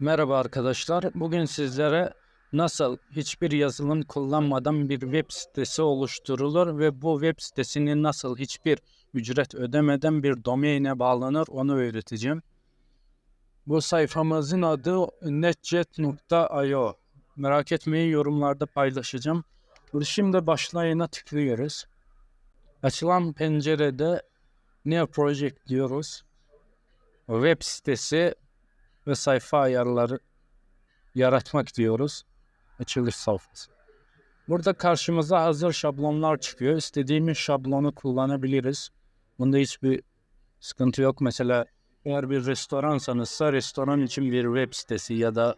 Merhaba arkadaşlar. Bugün sizlere nasıl hiçbir yazılım kullanmadan bir web sitesi oluşturulur ve bu web sitesini nasıl hiçbir ücret ödemeden bir domaine bağlanır onu öğreteceğim. Bu sayfamızın adı netjet.io. Merak etmeyin yorumlarda paylaşacağım. Şimdi başlayına tıklıyoruz. Açılan pencerede New Project diyoruz. Web sitesi ve sayfa ayarları yaratmak diyoruz. Açılış sayfası. Burada karşımıza hazır şablonlar çıkıyor. İstediğimiz şablonu kullanabiliriz. Bunda hiçbir sıkıntı yok. Mesela eğer bir restoransanızsa restoran için bir web sitesi ya da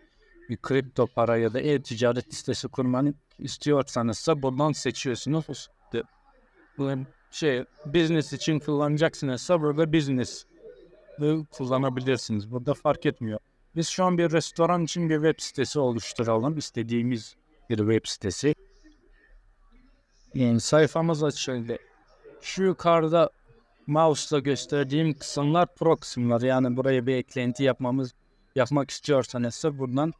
bir kripto para ya da e-ticaret sitesi kurmanı istiyorsanızsa buradan seçiyorsunuz. Bu şey business için kullanacaksınızsa burada business de kullanabilirsiniz. Burada fark etmiyor. Biz şu an bir restoran için bir web sitesi oluşturalım. İstediğimiz bir web sitesi. Yani sayfamız açıldı. Şu yukarıda mouse'la gösterdiğim kısımlar pro kısımlar. Yani buraya bir eklenti yapmamız yapmak istiyorsanız ise buradan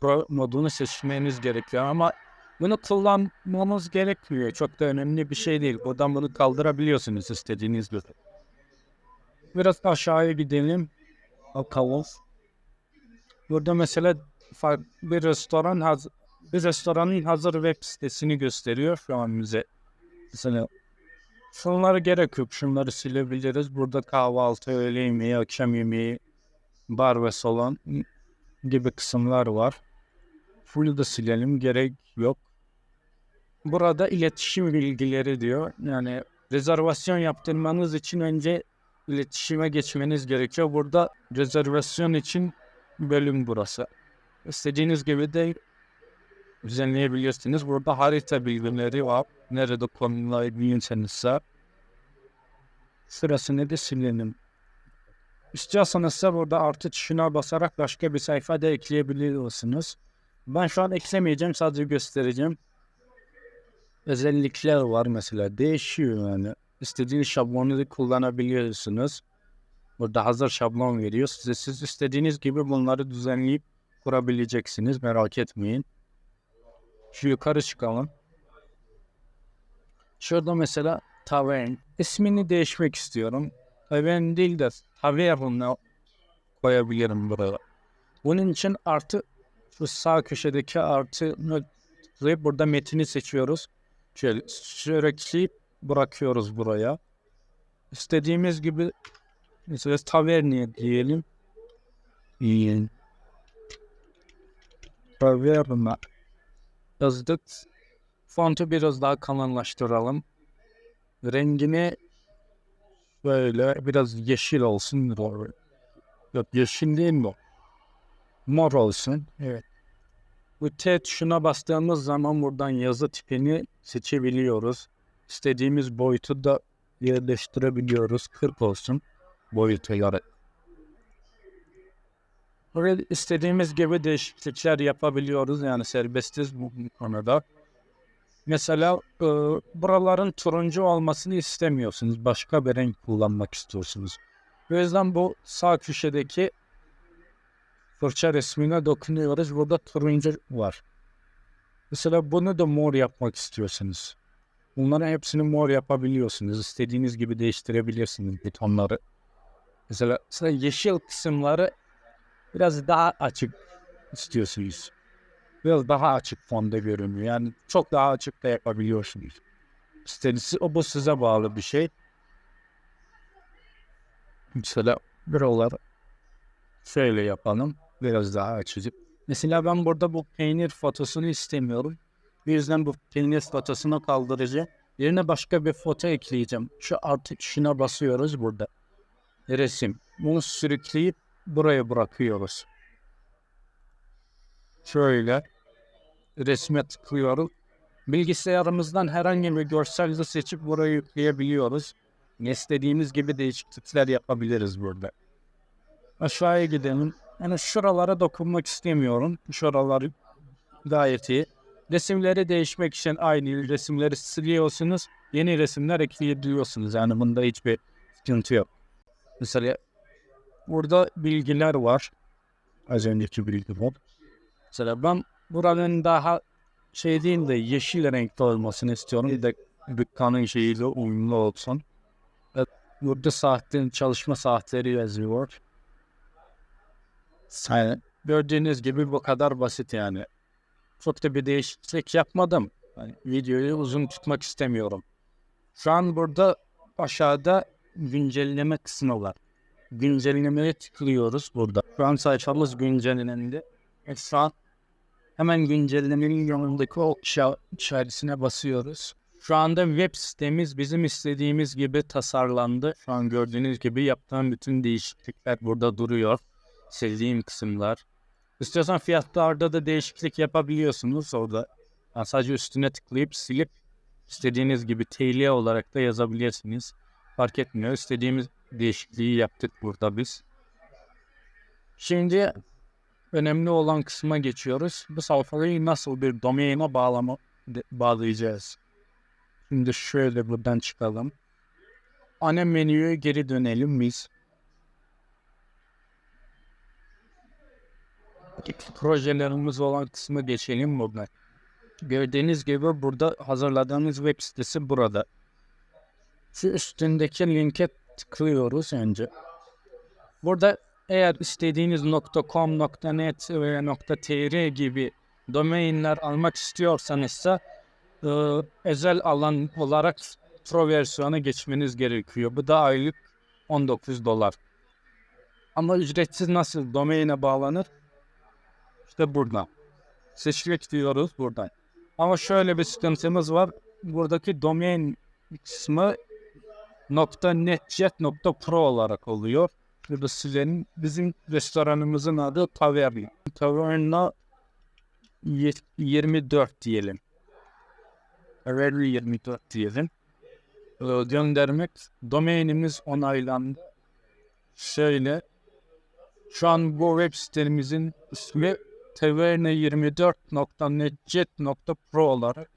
pro modunu seçmeniz gerekiyor. Ama bunu kullanmamız gerekmiyor. Çok da önemli bir şey değil. Buradan bunu kaldırabiliyorsunuz istediğiniz gibi. Biraz aşağıya gidelim. Bakalım. Burada mesela bir restoran haz- bir restoranın hazır web sitesini gösteriyor şu an bize. Mesela şunları gerek yok. Şunları silebiliriz. Burada kahvaltı, öğle yemeği, akşam yemeği, bar ve salon gibi kısımlar var. Full da silelim. Gerek yok. Burada iletişim bilgileri diyor. Yani rezervasyon yaptırmanız için önce iletişime geçmeniz gerekiyor. Burada rezervasyon için bölüm burası. İstediğiniz gibi de düzenleyebilirsiniz. Burada harita bilgileri var. Nerede konumlayabilirsinizse. Sırasını da silelim. İstiyorsanız burada artı tuşuna basarak başka bir sayfa da ekleyebilirsiniz. Ben şu an eklemeyeceğim. Sadece göstereceğim. Özellikler var mesela. Değişiyor yani. İstediğiniz şablonu da kullanabiliyorsunuz. Burada hazır şablon veriyor. Size siz istediğiniz gibi bunları düzenleyip kurabileceksiniz. Merak etmeyin. Şu yukarı çıkalım. Şurada mesela tavern. İsmini değişmek istiyorum. Tavern değil de tavern'a koyabilirim buraya. Bunun için artı şu sağ köşedeki artı burada metini seçiyoruz. Şöyle sürekli bırakıyoruz buraya. İstediğimiz gibi mesela taverniye diyelim. İyi. Taverna yazdık. Fontu biraz daha kalınlaştıralım. Rengini böyle biraz yeşil olsun. Doğru. Yok yeşil değil mi? Mor olsun. Evet. Bu T tuşuna bastığımız zaman buradan yazı tipini seçebiliyoruz. İstediğimiz boyutu da yerleştirebiliyoruz. 40 olsun boyutu göre. Buraya istediğimiz gibi değişiklikler yapabiliyoruz. Yani serbestiz bu konuda. Mesela e, buraların turuncu olmasını istemiyorsunuz. Başka bir renk kullanmak istiyorsunuz. O yüzden bu sağ köşedeki fırça resmine dokunuyoruz. Burada turuncu var. Mesela bunu da mor yapmak istiyorsunuz. Bunların hepsini mor yapabiliyorsunuz. İstediğiniz gibi değiştirebilirsiniz butonları. Mesela, mesela yeşil kısımları biraz daha açık istiyorsunuz. Biraz daha açık fonda görünüyor. Yani çok daha açık da yapabiliyorsunuz. İstediğiniz, o bu size bağlı bir şey. Mesela buraları şöyle yapalım. Biraz daha açıcı. Mesela ben burada bu peynir fotosunu istemiyorum. Bu yüzden bu peynir fotosunu kaldıracağım. Yerine başka bir foto ekleyeceğim. Şu artı tuşuna basıyoruz burada. Resim. Bunu sürükleyip buraya bırakıyoruz. Şöyle resme tıklıyoruz. Bilgisayarımızdan herhangi bir görseli seçip buraya yükleyebiliyoruz. İstediğimiz gibi değişiklikler yapabiliriz burada. Aşağıya gidelim. Yani şuralara dokunmak istemiyorum. Şuraları gayet iyi. Resimleri değişmek için aynı resimleri siliyorsunuz. Yeni resimler ekleyebiliyorsunuz. Yani bunda hiçbir sıkıntı yok. Mesela burada bilgiler var. Az önceki bilgi bu. Mesela ben buranın daha şey değil de yeşil renkte olmasını istiyorum. Bir de dükkanın şeyiyle uyumlu olsun. Evet, burada saatin çalışma saatleri yazıyor. Yani gördüğünüz gibi bu kadar basit yani. Çok da bir değişiklik yapmadım. Yani videoyu uzun tutmak istemiyorum. Şu an burada aşağıda güncelleme kısmı var. Güncellemeye tıklıyoruz burada. Şu an sayfamız güncellendi. Ve şu an hemen güncellemenin yanındaki o işaretine basıyoruz. Şu anda web sitemiz bizim istediğimiz gibi tasarlandı. Şu an gördüğünüz gibi yaptığım bütün değişiklikler burada duruyor. Sildiğim kısımlar. İstiyorsan fiyatlarda da değişiklik yapabiliyorsunuz orada. Yani sadece üstüne tıklayıp silip istediğiniz gibi TL olarak da yazabilirsiniz. Fark etmiyor. İstediğimiz değişikliği yaptık burada biz. Şimdi önemli olan kısma geçiyoruz. Bu sayfayı nasıl bir domaine bağlama bağlayacağız? Şimdi şöyle buradan çıkalım. Ana menüye geri dönelim biz. Projelerimiz olan kısmı geçelim buradan. Gördüğünüz gibi burada hazırladığımız web sitesi burada. Şu üstündeki linke tıklıyoruz önce. Burada eğer istediğiniz .com, .net veya .tr gibi domainler almak istiyorsanız da e, özel alan olarak pro versiyona geçmeniz gerekiyor. Bu da aylık 19 dolar. Ama ücretsiz nasıl domaine bağlanır? İşte buradan. Seçmek diyoruz buradan. Ama şöyle bir sıkıntımız var. Buradaki domain kısmı .netjet .pro olarak oluyor. Burada silenin bizim restoranımızın adı Taverna. Taverna ye- 24 diyelim. Taverna 24 diyelim. Ee, göndermek. Domainimiz onaylandı. Şöyle. Şu an bu web sitemizin ismi taverna24.netjet.pro olarak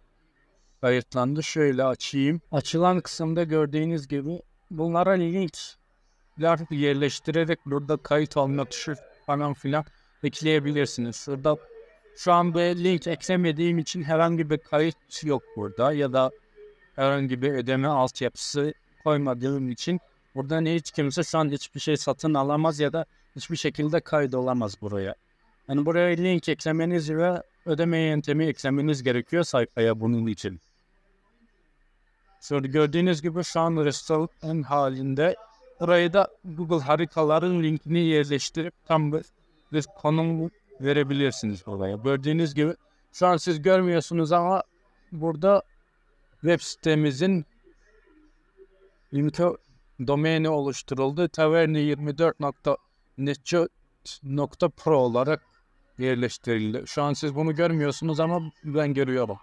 kayıtlandı. Şöyle açayım. Açılan kısımda gördüğünüz gibi bunlara linkler yerleştirerek burada kayıt olma tuşu falan filan ekleyebilirsiniz. Şurada şu an bu link eklemediğim için herhangi bir kayıt yok burada ya da herhangi bir ödeme altyapısı koymadığım için buradan hiç kimse şu an hiçbir şey satın alamaz ya da hiçbir şekilde kaydolamaz buraya. Yani buraya link eklemeniz ve ödeme yöntemi eklemeniz gerekiyor sayfaya bunun için. Şöyle gördüğünüz gibi şu an restoran halinde buraya da Google haritaların linkini yerleştirip tam bir, bir konum verebilirsiniz oraya. Gördüğünüz gibi şu an siz görmüyorsunuz ama burada web sitemizin linki domaini oluşturuldu. taverna24.netchat.pro olarak yerleştirildi. Şu an siz bunu görmüyorsunuz ama ben görüyorum.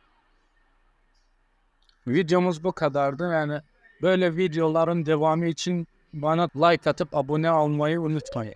Videomuz bu kadardı. Yani böyle videoların devamı için bana like atıp abone olmayı unutmayın.